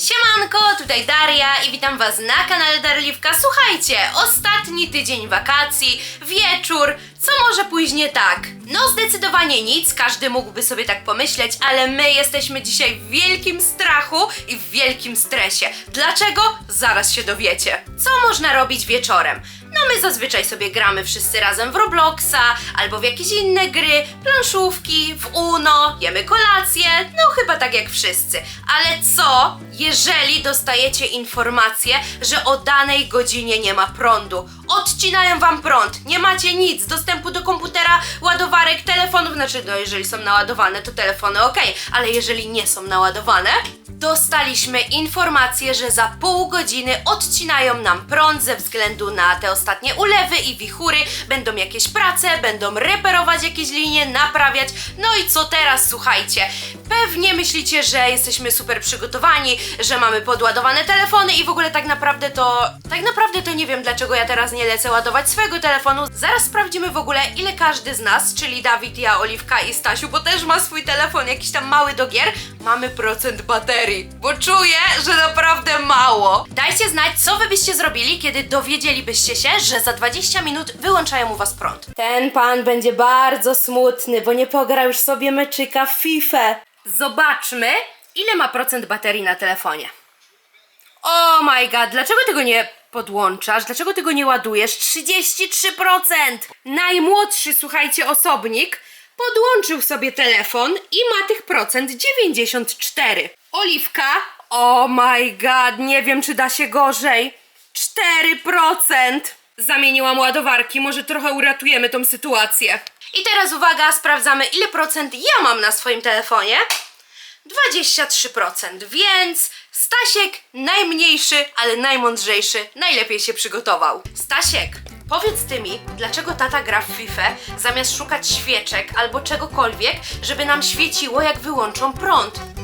Siemanko, tutaj Daria i witam Was na kanale Darliwka. Słuchajcie, ostatni tydzień wakacji, wieczór, co może pójść nie tak? No zdecydowanie nic, każdy mógłby sobie tak pomyśleć, ale my jesteśmy dzisiaj w wielkim strachu i w wielkim stresie. Dlaczego? Zaraz się dowiecie. Co można robić wieczorem? No my zazwyczaj sobie gramy wszyscy razem w Robloxa albo w jakieś inne gry, planszówki, w Uno, jemy kolację, no chyba tak jak wszyscy. Ale co, jeżeli dostajecie informację, że o danej godzinie nie ma prądu? Odcinają wam prąd, nie macie nic, dostępu do komputera, ładowarek, telefonów, znaczy no jeżeli są naładowane to telefony ok, ale jeżeli nie są naładowane, dostaliśmy informację, że za pół godziny odcinają nam prąd ze względu na te ostatnie ulewy i wichury, będą jakieś prace, będą reperować jakieś linie, naprawiać. No i co teraz, słuchajcie? Pewnie myślicie, że jesteśmy super przygotowani, że mamy podładowane telefony i w ogóle tak naprawdę to. Tak naprawdę to nie wiem, dlaczego ja teraz nie lecę ładować swojego telefonu. Zaraz sprawdzimy w ogóle, ile każdy z nas, czyli Dawid, ja, Oliwka i Stasiu, bo też ma swój telefon, jakiś tam mały do gier, mamy procent baterii. Bo czuję, że naprawdę mało. Dajcie znać, co wy byście zrobili, kiedy dowiedzielibyście się, że za 20 minut wyłączają u was prąd. Ten pan będzie bardzo smutny, bo nie pogra już sobie meczyka w FIFA. Zobaczmy, ile ma procent baterii na telefonie. Oh my god, dlaczego tego nie podłączasz? Dlaczego tego nie ładujesz? 33%! Najmłodszy, słuchajcie, osobnik podłączył sobie telefon i ma tych procent 94. Oliwka, oh my god, nie wiem czy da się gorzej. 4%! Zamieniłam ładowarki, może trochę uratujemy tą sytuację. I teraz uwaga, sprawdzamy ile procent ja mam na swoim telefonie. 23%, więc Stasiek najmniejszy, ale najmądrzejszy, najlepiej się przygotował. Stasiek, powiedz ty mi, dlaczego tata gra w FIFA zamiast szukać świeczek albo czegokolwiek, żeby nam świeciło jak wyłączą prąd?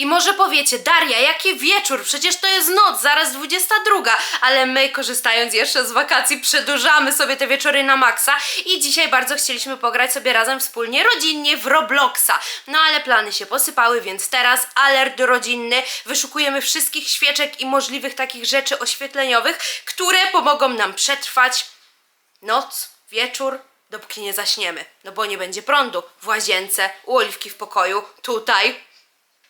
I może powiecie, Daria, jaki wieczór? Przecież to jest noc, zaraz 22, ale my korzystając jeszcze z wakacji przedłużamy sobie te wieczory na maksa i dzisiaj bardzo chcieliśmy pograć sobie razem wspólnie rodzinnie w Robloxa. No ale plany się posypały, więc teraz alert rodzinny. Wyszukujemy wszystkich świeczek i możliwych takich rzeczy oświetleniowych, które pomogą nam przetrwać noc, wieczór, dopóki nie zaśniemy. No bo nie będzie prądu w łazience, u Oliwki w pokoju, tutaj.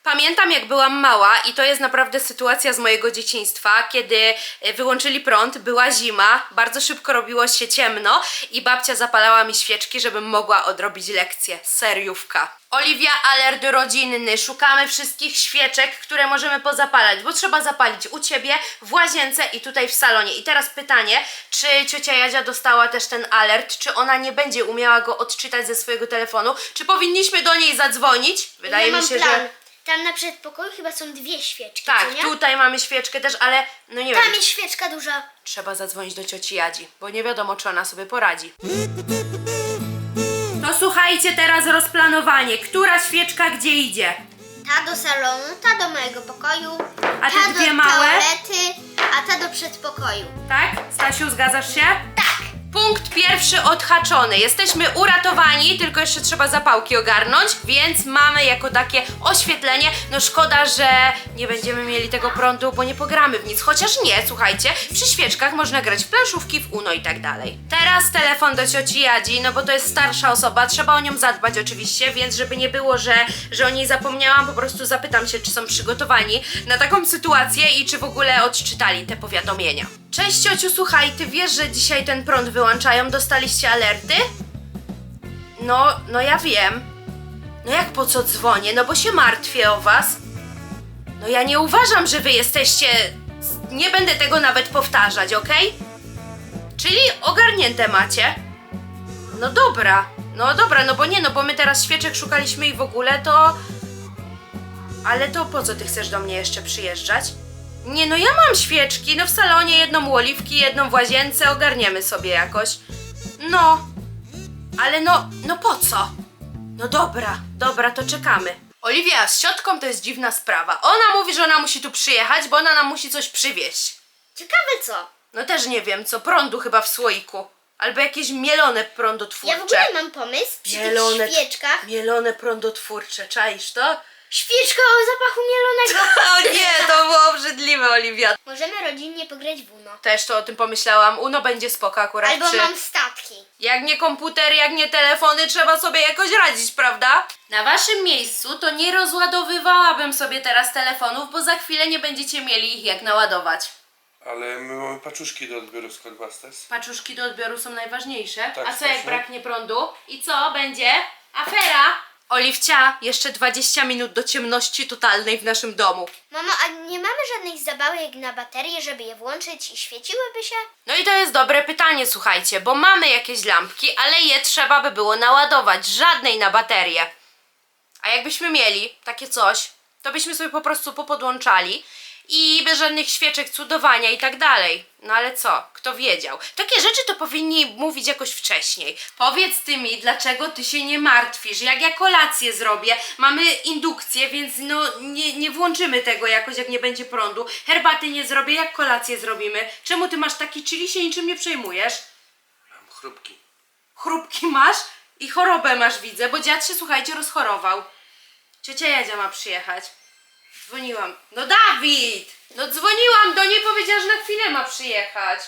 Pamiętam jak byłam mała i to jest naprawdę sytuacja z mojego dzieciństwa, kiedy e, wyłączyli prąd, była zima, bardzo szybko robiło się ciemno i babcia zapalała mi świeczki, żebym mogła odrobić lekcję. Seriówka. Oliwia, alert rodzinny. Szukamy wszystkich świeczek, które możemy pozapalać, bo trzeba zapalić u ciebie, w łazience i tutaj w salonie. I teraz pytanie, czy ciocia Jadzia dostała też ten alert, czy ona nie będzie umiała go odczytać ze swojego telefonu, czy powinniśmy do niej zadzwonić? Wydaje ja mi się, plan. że... Tam na przedpokoju chyba są dwie świeczki, Tak, nie? tutaj mamy świeczkę też, ale no nie Tam wiem. jest świeczka duża. Trzeba zadzwonić do cioci Jadzi, bo nie wiadomo, czy ona sobie poradzi. To słuchajcie teraz rozplanowanie. Która świeczka gdzie idzie? Ta do salonu, ta do mojego pokoju, A te ta dwie do małe? toalety, a ta do przedpokoju. Tak? Stasiu, zgadzasz się? Punkt pierwszy odhaczony. Jesteśmy uratowani, tylko jeszcze trzeba zapałki ogarnąć, więc mamy jako takie oświetlenie. No szkoda, że nie będziemy mieli tego prądu, bo nie pogramy w nic. Chociaż nie, słuchajcie, przy świeczkach można grać w planszówki, w UNO i tak dalej. Teraz telefon do cioci Jadzi, no bo to jest starsza osoba, trzeba o nią zadbać oczywiście, więc żeby nie było, że, że o niej zapomniałam, po prostu zapytam się, czy są przygotowani na taką sytuację i czy w ogóle odczytali te powiadomienia. Cześć ciociu, słuchaj, ty wiesz, że dzisiaj ten prąd wyłączają? Dostaliście alerty? No, no ja wiem. No jak po co dzwonię? No bo się martwię o was. No ja nie uważam, że wy jesteście... Nie będę tego nawet powtarzać, okej? Czyli ogarnięte macie? No dobra, no dobra, no bo nie, no bo my teraz świeczek szukaliśmy i w ogóle to... Ale to po co ty chcesz do mnie jeszcze przyjeżdżać? Nie, no ja mam świeczki, no w salonie jedną u Oliwki, jedną w łazience, ogarniemy sobie jakoś. No, ale no, no po co? No dobra, dobra, to czekamy. Oliwia, z ciotką to jest dziwna sprawa. Ona mówi, że ona musi tu przyjechać, bo ona nam musi coś przywieźć. Ciekawe co? No też nie wiem, co, prądu chyba w słoiku. Albo jakieś mielone prądotwórcze. Ja w ogóle mam pomysł przy Mielone, tych świeczkach. mielone prądotwórcze, czaisz to? Świeczka o zapachu mielonego. O nie, to było obrzydliwe, Oliwia. Możemy rodzinnie pograć w Uno. Też to o tym pomyślałam. Uno będzie spoko akurat Albo przy... mam statki. Jak nie komputer, jak nie telefony, trzeba sobie jakoś radzić, prawda? Na waszym miejscu to nie rozładowywałabym sobie teraz telefonów, bo za chwilę nie będziecie mieli ich jak naładować. Ale my mamy paczuszki do odbioru z Codbusters. Paczuszki do odbioru są najważniejsze. Tak, A co jak właśnie. braknie prądu? I co będzie? Afera! Oliwcia, jeszcze 20 minut do ciemności totalnej w naszym domu. Mamo, a nie mamy żadnych zabawek na baterie, żeby je włączyć i świeciłyby się? No i to jest dobre pytanie, słuchajcie, bo mamy jakieś lampki, ale je trzeba by było naładować, żadnej na baterię. A jakbyśmy mieli takie coś, to byśmy sobie po prostu popodłączali i bez żadnych świeczek, cudowania i tak dalej. No ale co? Kto wiedział? Takie rzeczy to powinni mówić jakoś wcześniej. Powiedz ty mi, dlaczego ty się nie martwisz? Jak ja kolację zrobię, mamy indukcję, więc no nie, nie włączymy tego jakoś, jak nie będzie prądu. Herbaty nie zrobię, jak kolację zrobimy? Czemu ty masz taki, czyli się niczym nie przejmujesz? Mam chrupki. Chrupki masz i chorobę masz, widzę, bo dziad się, słuchajcie, rozchorował. Ciocia Jadzia ma przyjechać. Dzwoniłam. No Dawid! No dzwoniłam do niej, powiedziała, że na chwilę ma przyjechać.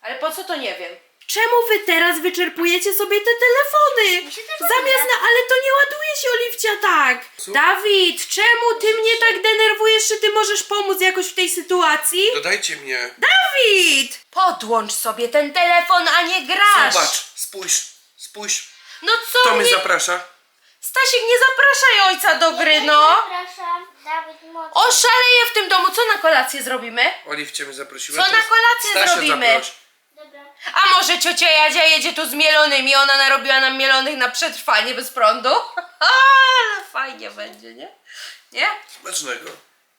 Ale po co to nie wiem. Czemu wy teraz wyczerpujecie sobie te telefony? Mi się też Zamiast na... Ale to nie ładuje się, Oliwcia, tak. Co? Dawid, czemu ty mnie tak denerwujesz, że ty możesz pomóc jakoś w tej sytuacji? Dodajcie mnie. Dawid! Podłącz sobie ten telefon, a nie grasz. Zobacz, spójrz, spójrz. No co Kto mnie... mnie zaprasza? Stasiek, nie zapraszaj ojca do gry, no! Zapraszam, Dawid Mocno. Oszaleję w tym domu. Co na kolację zrobimy? Oliwcie mnie zaprosiła. Co na teraz kolację Stasia zrobimy? zaproś. Dobra. A może ciocia Jadzia jedzie tu z mielonymi? Ona narobiła nam mielonych na przetrwanie bez prądu? Ale fajnie będzie, nie? Nie? Smacznego.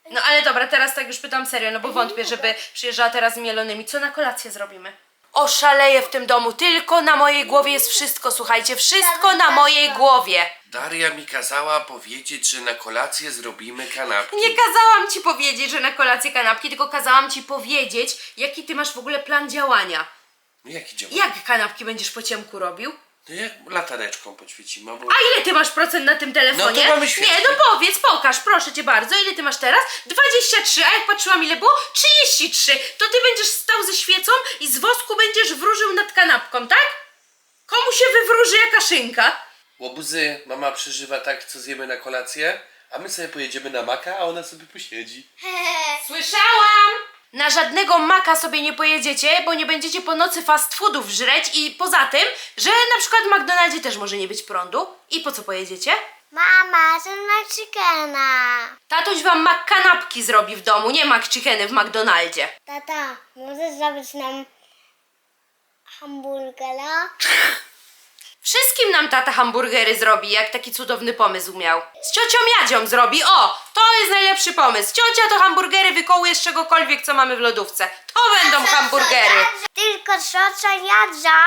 No ale dobra, teraz tak już pytam serio, no bo wątpię, żeby przyjeżdżała teraz z mielonymi. Co na kolację zrobimy? Oszaleję w tym domu. Tylko na mojej głowie jest wszystko, słuchajcie. Wszystko na mojej głowie. Daria mi kazała powiedzieć, że na kolację zrobimy kanapki. Nie kazałam ci powiedzieć, że na kolację kanapki, tylko kazałam ci powiedzieć, jaki ty masz w ogóle plan działania. No jaki? Jak kanapki będziesz po ciemku robił? No jak latareczką poćwiczymy, albo... A ile ty masz procent na tym telefonie? No to mamy świetnie. Nie, no powiedz, pokaż, proszę cię bardzo, ile ty masz teraz? 23, a jak patrzyłam ile było? 33. To ty będziesz stał ze świecą i z wosku będziesz wróżył nad kanapką, tak? Komu się wywróży jaka szynka? Łobuzy, mama przeżywa tak, co zjemy na kolację, a my sobie pojedziemy na maka, a ona sobie posiedzi. Słyszałam! Na żadnego maka sobie nie pojedziecie, bo nie będziecie po nocy fast foodów żreć i poza tym, że na przykład w McDonaldzie też może nie być prądu. I po co pojedziecie? Mama, to na chickena. Tatuś wam mak kanapki zrobi w domu, nie mak chickeny w McDonaldzie. Tata, możesz zrobić nam hamburgera? Wszystkim nam tata hamburgery zrobi, jak taki cudowny pomysł miał. Z ciocią Jadzią zrobi, o! To jest najlepszy pomysł. Ciocia to hamburgery wykołuje z czegokolwiek, co mamy w lodówce. To będą hamburgery. Tylko ciocia Jadza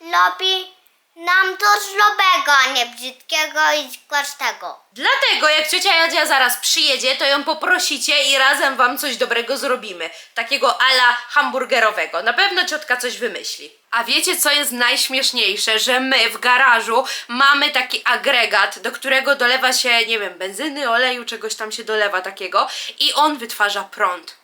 robi nam to żlobego, a nie brzydkiego i kłaszczego. Dlatego jak ciocia Jadzia zaraz przyjedzie, to ją poprosicie i razem wam coś dobrego zrobimy. Takiego ala hamburgerowego. Na pewno ciotka coś wymyśli. A wiecie co jest najśmieszniejsze? Że my w garażu mamy taki agregat, do którego dolewa się, nie wiem, benzyny, oleju, czegoś tam się dolewa takiego i on wytwarza prąd.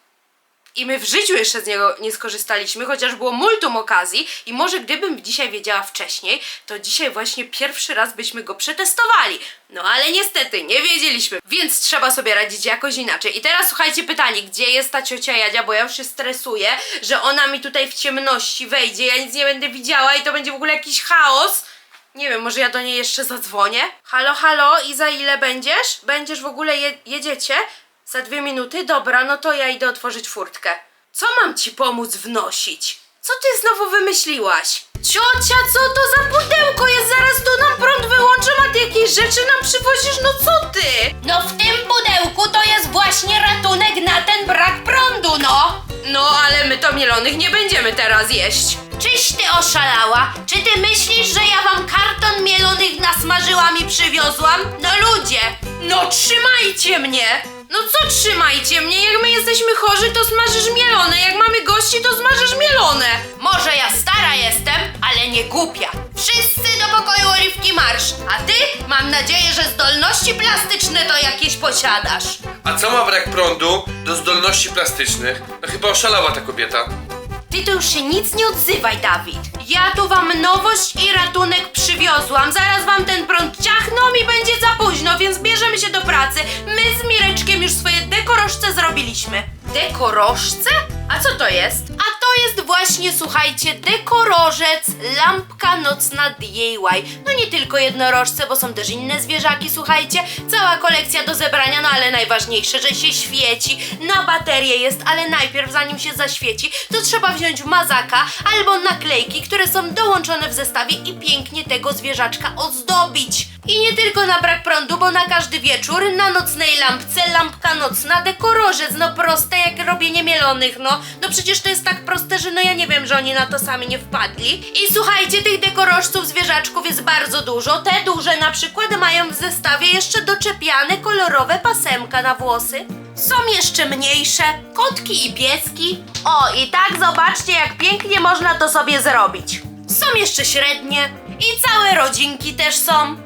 I my w życiu jeszcze z niego nie skorzystaliśmy, chociaż było multum okazji i może gdybym dzisiaj wiedziała wcześniej, to dzisiaj właśnie pierwszy raz byśmy go przetestowali. No ale niestety nie wiedzieliśmy, więc trzeba sobie radzić jakoś inaczej. I teraz słuchajcie pytanie, gdzie jest ta ciocia Jadzia, bo ja już się stresuję, że ona mi tutaj w ciemności wejdzie, ja nic nie będę widziała i to będzie w ogóle jakiś chaos. Nie wiem, może ja do niej jeszcze zadzwonię? Halo, halo, i za ile będziesz? Będziesz w ogóle, je jedziecie? Za dwie minuty? Dobra, no to ja idę otworzyć furtkę. Co mam ci pomóc wnosić? Co ty znowu wymyśliłaś? Ciocia, co to za pudełko jest? Zaraz tu nam prąd wyłączą, a ty jakieś rzeczy nam przywozisz? No co ty? No w tym pudełku to jest właśnie ratunek na ten brak prądu, no! No, ale my to mielonych nie będziemy teraz jeść. Czyś ty oszalała? Czy ty myślisz, że ja wam karton mielonych nasmażyłam i przywiozłam? No ludzie, no trzymajcie mnie! No co trzymajcie mnie? Jak my jesteśmy chorzy, to smażysz mielone. Jak mamy gości, to smażysz mielone. Może ja stara jestem, ale nie głupia. Wszyscy do pokoju Oliwki marsz! A ty, mam nadzieję, że zdolności plastyczne to jakieś posiadasz. A co ma brak prądu do zdolności plastycznych? No chyba oszalała ta kobieta. Ty to już się nic nie odzywaj, Dawid. Ja tu wam nowość i ratunek przywiozłam. Zaraz wam ten prąd ciachną i będzie za późno, więc bierzemy się do pracy. My z Mireczkiem już swoje dekorożce zrobiliśmy. Dekorożce? A co to jest? A to jest właśnie, słuchajcie, dekorożec, lampka nocna DIY. No nie tylko jednorożce, bo są też inne zwierzaki, słuchajcie. Cała kolekcja do zebrania, no ale najważniejsze, że się świeci. Na baterię jest, ale najpierw zanim się zaświeci, to trzeba wziąć mazaka albo naklejki, które są dołączone w zestawie i pięknie tego zwierzaczka ozdobić. I nie tylko na brak prądu, bo na każdy wieczór na nocnej lampce lampka nocna dekorożec, no proste jak robienie mielonych, no. No przecież to jest tak proste, że no ja nie wiem, że oni na to sami nie wpadli. I słuchajcie, tych dekorożców zwierzaczków jest bardzo dużo. Te duże na przykład mają w zestawie jeszcze doczepiane kolorowe pasemka na włosy. Są jeszcze mniejsze, kotki i pieski. O, i tak zobaczcie, jak pięknie można to sobie zrobić. Są jeszcze średnie i całe rodzinki też są.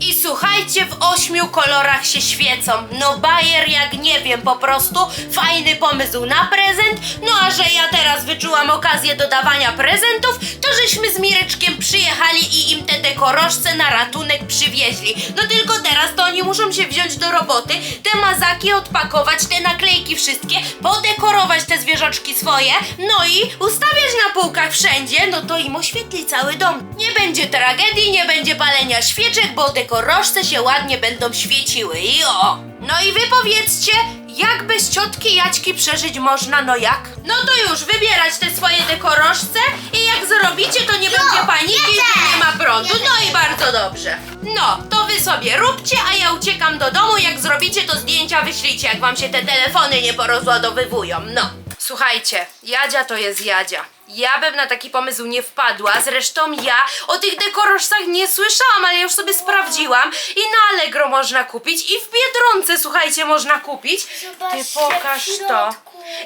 I słuchajcie, w ośmiu kolorach się świecą. No bajer jak nie wiem, po prostu fajny pomysł na prezent. No a że ja teraz wyczułam okazję dodawania prezentów, to żeśmy z Mireczkiem przyjechali i im te dekorożce na ratunek przywieźli. No tylko teraz to oni muszą się wziąć do roboty, te mazaki odpakować, te naklejki wszystkie, podekorować te zwierzaczki swoje, no i ustawiać na półkach wszędzie, no to im oświetli cały dom. Nie będzie tragedii, nie będzie palenia świeczek, bo dekorożce się ładnie będą świeciły i o! No i wy powiedzcie, jak bez ciotki Jaćki przeżyć można, no jak? No to już, wybierać te swoje dekorożce i jak zrobicie, to nie będzie paniki, że nie ma prądu. No i bardzo dobrze. No, to wy sobie róbcie, a ja uciekam do domu. Jak zrobicie, to zdjęcia wyślijcie, jak wam się te telefony nie porozładowywują. No. Słuchajcie, Jadzia to jest Jadzia. Ja bym na taki pomysł nie wpadła, zresztą ja o tych dekorożcach nie słyszałam, ale ja już sobie sprawdziłam i na Allegro można kupić i w Biedronce, słuchajcie, można kupić. Ty pokaż to.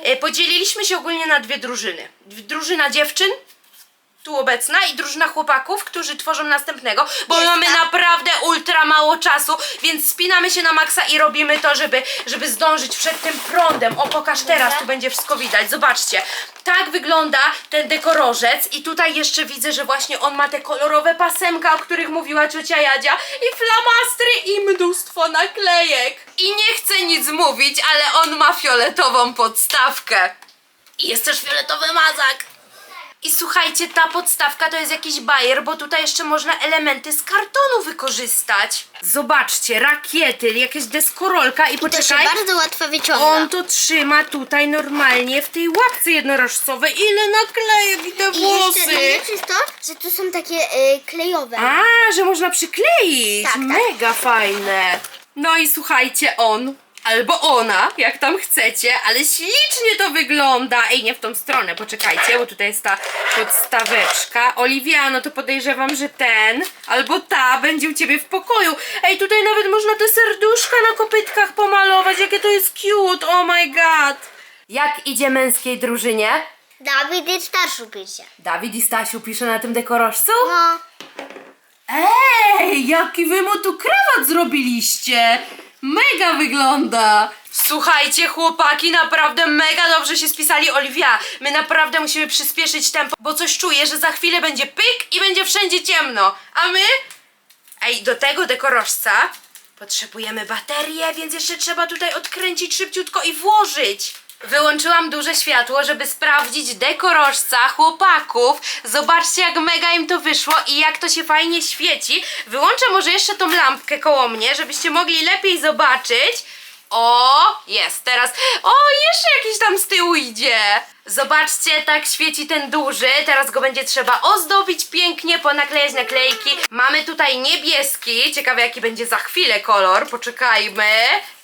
E, Podzieliliśmy się ogólnie na dwie drużyny. Drużyna dziewczyn tu obecna i drużyna chłopaków, którzy tworzą następnego, bo Jest mamy tak. naprawdę ultra mało czasu, więc spinamy się na maksa i robimy to, żeby, żeby zdążyć przed tym prądem. O, pokaż teraz, tu będzie wszystko widać, zobaczcie. Tak wygląda ten dekorożec i tutaj jeszcze widzę, że właśnie on ma te kolorowe pasemka, o których mówiła ciocia Jadzia i flamastry i mnóstwo naklejek. I nie chcę nic mówić, ale on ma fioletową podstawkę. I jest też fioletowy mazak. I słuchajcie, ta podstawka to jest jakiś bajer, bo tutaj jeszcze można elementy z kartonu wykorzystać. Zobaczcie, rakiety, jakaś deskorolka i To się poczekaj. bardzo łatwo wyciąga. On to trzyma tutaj normalnie w tej łapce jednorożcowej. Ile naklejek i te I jeszcze włosy. najlepsze jest to, że tu są takie y, klejowe. A, że można przykleić. Tak, tak. Mega fajne. No i słuchajcie, on albo ona, jak tam chcecie, ale ślicznie to wygląda. Ej, nie w tą stronę, poczekajcie, bo tutaj jest ta podstaweczka. Oliwia, no to podejrzewam, że ten albo ta będzie u ciebie w pokoju. Ej, tutaj nawet można te serduszka na kopytkach pomalować, jakie to jest cute, oh my god. Jak idzie męskiej drużynie? Dawid i starszy pisze. Dawid i Stasiu pisze na tym dekorożcu? No. Ej, jaki wy mu tu krawat zrobiliście! Mega wygląda! Słuchajcie, chłopaki, naprawdę mega dobrze się spisali. Oliwia, my naprawdę musimy przyspieszyć tempo, bo coś czuję, że za chwilę będzie pyk i będzie wszędzie ciemno. A my? Ej, do tego dekorożca potrzebujemy baterię, więc jeszcze trzeba tutaj odkręcić szybciutko i włożyć. Wyłączyłam duże światło, żeby sprawdzić dekorożca chłopaków. Zobaczcie, jak mega im to wyszło i jak to się fajnie świeci. Wyłączę może jeszcze tą lampkę koło mnie, żebyście mogli lepiej zobaczyć. O, jest teraz. O, jeszcze jakiś tam z tyłu idzie. Zobaczcie, tak świeci ten duży. Teraz go będzie trzeba ozdobić pięknie, ponaklejać naklejki. Mamy tutaj niebieski. Ciekawe, jaki będzie za chwilę kolor. Poczekajmy.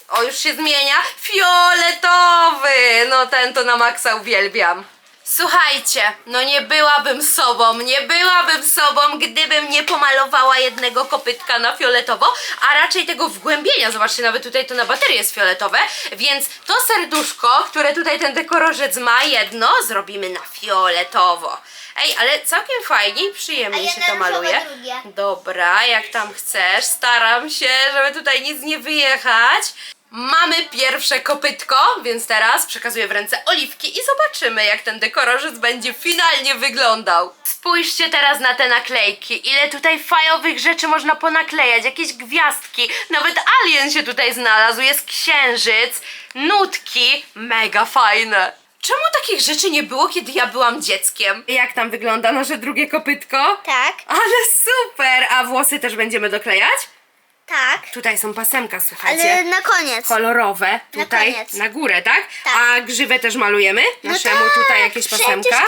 O, już się zmienia. Fioletowy! No ten to na maksa uwielbiam. Słuchajcie, no nie byłabym sobą, nie byłabym sobą, gdybym nie pomalowała jednego kopytka na fioletowo, a raczej tego wgłębienia. Zobaczcie, nawet tutaj to na baterii jest fioletowe, więc to serduszko, które tutaj ten dekorożec ma, jedno zrobimy na fioletowo. Ej, ale całkiem fajnie i przyjemnie się to maluje. drugie. Dobra, jak tam chcesz, staram się, żeby tutaj nic nie wyjechać. Mamy pierwsze kopytko, więc teraz przekazuję w ręce oliwki i zobaczymy, jak ten dekorożec będzie finalnie wyglądał. Spójrzcie teraz na te naklejki. Ile tutaj fajowych rzeczy można ponaklejać, jakieś gwiazdki, nawet alien się tutaj znalazł, jest księżyc, nutki, mega fajne. Czemu takich rzeczy nie było, kiedy ja byłam dzieckiem? Jak tam wygląda nasze drugie kopytko? Tak, Ale super! A włosy też będziemy doklejać? Tak. Tutaj są pasemka, słuchajcie. Ale na koniec. Kolorowe Na tutaj koniec. na górę, tak? Tak. A grzywę też malujemy? No Naszemu tak, tutaj jakieś pasemka? tak.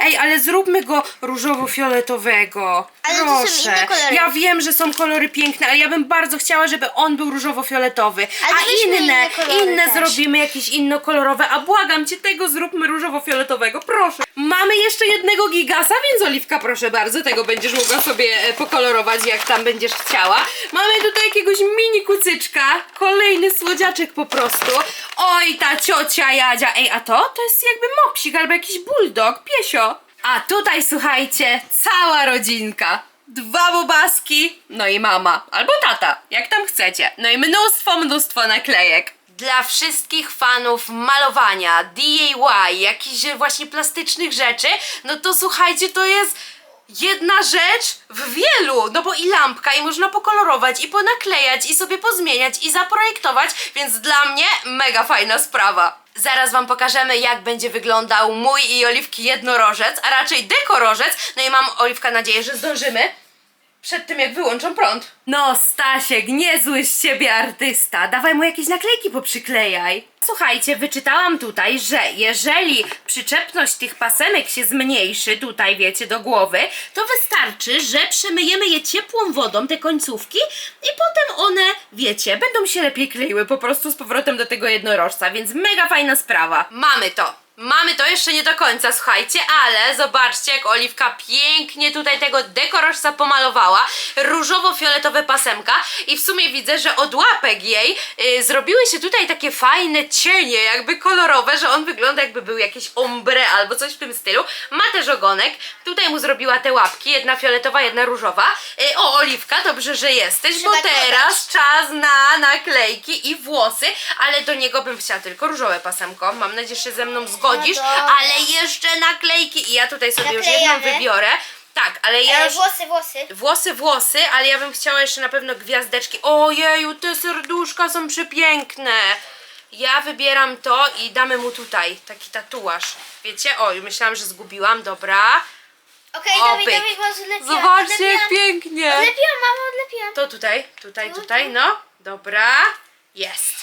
Ej, ale zróbmy go różowo-fioletowego. Ale to są Proszę. inne kolory. Ja wiem, że są kolory piękne, ale ja bym bardzo chciała, żeby on był różowo-fioletowy. Ale A inne, inne kolory inne też. zrobimy jakieś innokolorowe. A błagam cię, tego zróbmy różowo-fioletowego, proszę. Mamy jeszcze jednego gigasa, więc Oliwka, proszę bardzo, tego będziesz mogła sobie e, pokolorować, jak tam będziesz chciała. Mamy tutaj jakiegoś mini kucyczka, kolejny słodziaczek po prostu. Oj, ta ciocia Jadzia. Ej, a to? To jest jakby mopsik albo jakiś bulldog, piesio. A tutaj, słuchajcie, cała rodzinka. Dwa bobaski, no i mama, albo tata, jak tam chcecie. No i mnóstwo, mnóstwo naklejek. Dla wszystkich fanów malowania, DIY, jakichś właśnie plastycznych rzeczy, no to słuchajcie, to jest jedna rzecz w wielu, no bo i lampka, i można pokolorować, i ponaklejać, i sobie pozmieniać, i zaprojektować, więc dla mnie mega fajna sprawa. Zaraz wam pokażemy, jak będzie wyglądał mój i Oliwki jednorożec, a raczej dekorożec. No i mam, Oliwka, nadzieję, że zdążymy przed tym, jak wyłączą prąd. No, Stasiek, niezły z ciebie artysta. Dawaj mu jakieś naklejki poprzyklejaj. Słuchajcie, wyczytałam tutaj, że jeżeli przyczepność tych pasemek się zmniejszy, tutaj wiecie, do głowy, to wystarczy, że przemyjemy je ciepłą wodą, te końcówki, i potem one, wiecie, będą się lepiej kleiły po prostu z powrotem do tego jednorożca, więc mega fajna sprawa. Mamy to. Mamy to jeszcze nie do końca, słuchajcie, ale zobaczcie, jak Oliwka pięknie tutaj tego dekorożca pomalowała. Różowo-fioletowe pasemka i w sumie widzę, że od łapek jej y, zrobiły się tutaj takie fajne cienie, jakby kolorowe, że on wygląda jakby był jakieś ombre albo coś w tym stylu. Ma też ogonek, tutaj mu zrobiła te łapki, jedna fioletowa, jedna różowa. Y, o, Oliwka, dobrze, że jesteś, bo teraz czas na naklejki i włosy, ale do niego bym chciała tylko różowe pasemko. Mam nadzieję, że się ze mną zgodzisz, No dobra. ale jeszcze naklejki i ja tutaj sobie już jedną Naklejamy. wybiorę. Tak, ale ja E, już... włosy, włosy. Włosy, włosy, ale ja bym chciała jeszcze na pewno gwiazdeczki. Ojeju, te serduszka są przepiękne. Ja wybieram to i damy mu tutaj taki tatuaż. Wiecie? Oj, myślałam, że zgubiłam, dobra. Okej, O, Dawid, pyk. Dawid, bo odlepiłam. Zobaczcie, jak odlepiłam. pięknie. Odlepiłam, mamo, odlepiłam. To tutaj, tutaj, tutaj, no. Dobra. Jest.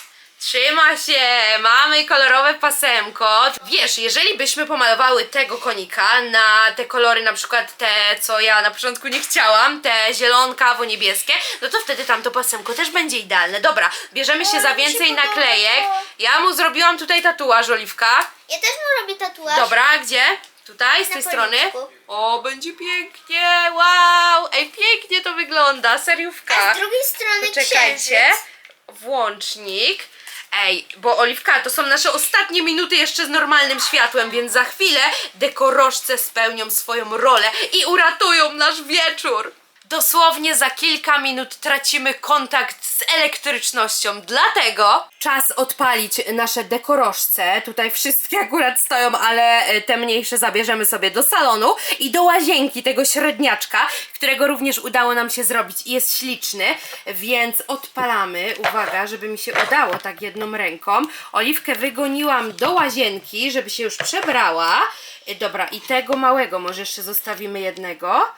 Trzyma się, mamy kolorowe pasemko. Wiesz, jeżeli byśmy pomalowały tego konika na te kolory, na przykład te, co ja na początku nie chciałam, te zielonkawo niebieskie, no to wtedy tamto pasemko też będzie idealne. Dobra, bierzemy się za więcej naklejek. Ja mu zrobiłam tutaj tatuaż, Oliwka. Ja też mu robię tatuaż. Dobra, gdzie? Tutaj, z tej strony? O, będzie pięknie, wow! Ej, pięknie to wygląda, seriówka. A z drugiej strony Poczekajcie. księżyc. Włącznik. Ej, bo Oliwka, to są nasze ostatnie minuty jeszcze z normalnym światłem, więc za chwilę dekorożce spełnią swoją rolę i uratują nasz wieczór. Dosłownie za kilka minut tracimy kontakt z elektrycznością, dlatego czas odpalić nasze dekorożce. Tutaj wszystkie akurat stoją, ale e, te mniejsze zabierzemy sobie do salonu i do łazienki tego średniaczka, którego również udało nam się zrobić jest śliczny, więc odpalamy. Uwaga, żeby mi się udało tak jedną ręką. Oliwkę wygoniłam do łazienki, żeby się już przebrała. E, Dobra, i tego małego może jeszcze zostawimy jednego.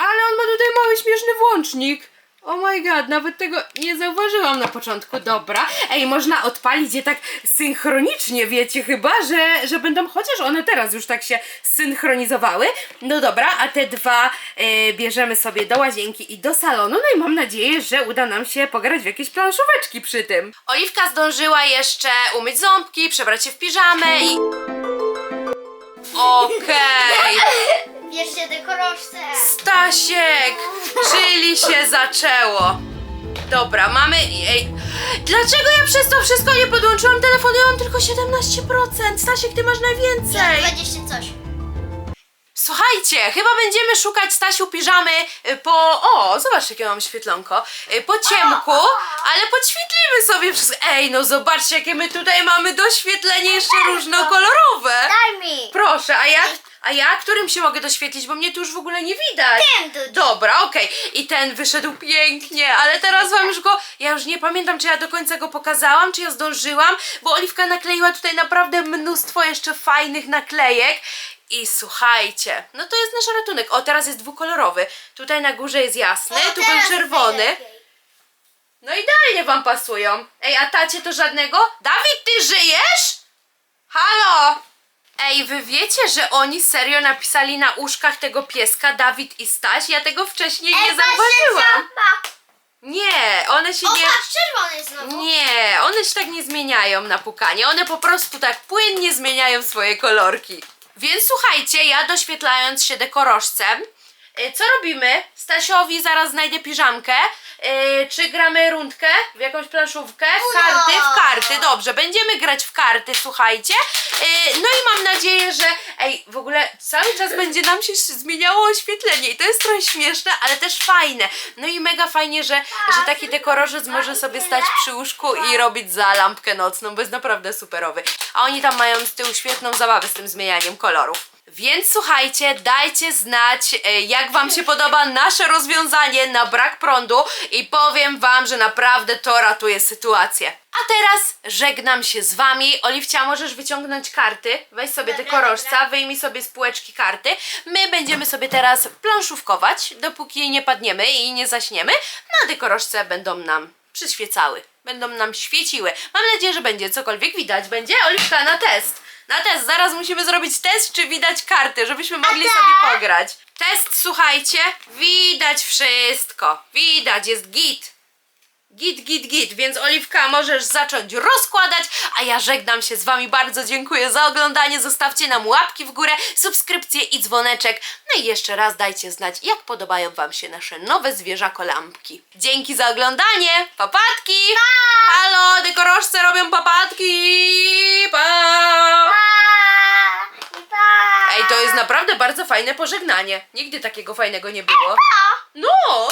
Ale on ma tutaj mały śmieszny włącznik. Oh my god, nawet tego nie zauważyłam na początku. Dobra. Ej, można odpalić je tak synchronicznie, wiecie chyba, że, że będą, chociaż one teraz już tak się synchronizowały. No dobra, a te dwa e, bierzemy sobie do łazienki i do salonu. No i mam nadzieję, że uda nam się pograć w jakieś planszóweczki przy tym. Oliwka zdążyła jeszcze umyć ząbki, przebrać się w piżamę i... Okej. Bierzcie dekorożce. Stasiek, czyli się zaczęło. Dobra, mamy. Ej, dlaczego ja przez to wszystko nie podłączyłam telefonu? Ja mam tylko 17%. Stasiek, ty masz Ja najwięcej. 20 coś. Słuchajcie, chyba będziemy szukać Stasiu piżamy y, po. O, zobacz, jakie mam świetlonko. Y, Po ciemku, ale podświetlimy sobie wszystko. Ej, no zobaczcie, jakie my tutaj mamy doświetlenie jeszcze różnokolorowe. Daj mi. Proszę, a ja, a ja którym się mogę doświetlić, bo mnie tu już w ogóle nie widać. Dudziu. Dobra, okej. I ten wyszedł pięknie, ale teraz wam już go. Ja już nie pamiętam, czy ja do końca go pokazałam, czy ja zdążyłam, bo Oliwka nakleiła tutaj naprawdę mnóstwo jeszcze fajnych naklejek. I słuchajcie, no to jest nasz ratunek. O, teraz jest dwukolorowy. Tutaj na górze jest jasny, O, tu był teraz czerwony. najlepiej. No idealnie wam pasują. Ej, a tacie to żadnego? Dawid, ty żyjesz? Halo! Ej, wy wiecie, że oni serio napisali na uszkach tego pieska Dawid i Staś? Ja tego wcześniej nie zauważyłam. Nie, one się O, nie... patrz, czerwony znowu. Nie, one się tak nie zmieniają na pukanie. One po prostu tak płynnie zmieniają swoje kolorki. Więc słuchajcie, ja doświetlając się dekorożcem, y, co robimy? Stasiowi zaraz znajdę piżamkę. Y, Czy gramy rundkę w jakąś planszówkę? W karty? W karty, dobrze. Będziemy grać w karty, słuchajcie. Y, No i mam nadzieję, że ej, w ogóle cały czas będzie nam się zmieniało oświetlenie i to jest trochę śmieszne, ale też fajne. No i mega fajnie, że, że taki dekorożec może sobie stać przy łóżku i robić za lampkę nocną, bo jest naprawdę superowy. A oni tam mają z tyłu świetną zabawę z tym zmienianiem kolorów. Więc słuchajcie, dajcie znać, e, jak Wam się podoba nasze rozwiązanie na brak prądu i powiem Wam, że naprawdę to ratuje sytuację. A teraz żegnam się z Wami. Oliwcia, możesz wyciągnąć karty. Weź sobie Dobra, dekorożca, dobra. wyjmij sobie z półeczki karty. My będziemy sobie teraz planszówkować, dopóki nie padniemy i nie zaśniemy. No a dekorożce będą nam przyświecały. Będą nam świeciły. Mam nadzieję, że będzie cokolwiek widać. Będzie? Oliwka, na test. Na test. Zaraz musimy zrobić test, czy widać karty, żebyśmy mogli tak? sobie pograć. Test, słuchajcie. Widać wszystko. Widać, jest git. Git, git, git, więc Oliwka możesz zacząć rozkładać, a ja żegnam się z Wami. Bardzo dziękuję za oglądanie. Zostawcie nam łapki w górę, subskrypcję i dzwoneczek. No i jeszcze raz dajcie znać, jak podobają Wam się nasze nowe zwierzako lampki. Dzięki za oglądanie. Papatki! Halo, dekorożce robią papatki! Pa! Pa, pa. Ej, to jest naprawdę bardzo fajne pożegnanie. Nigdy takiego fajnego nie było. No!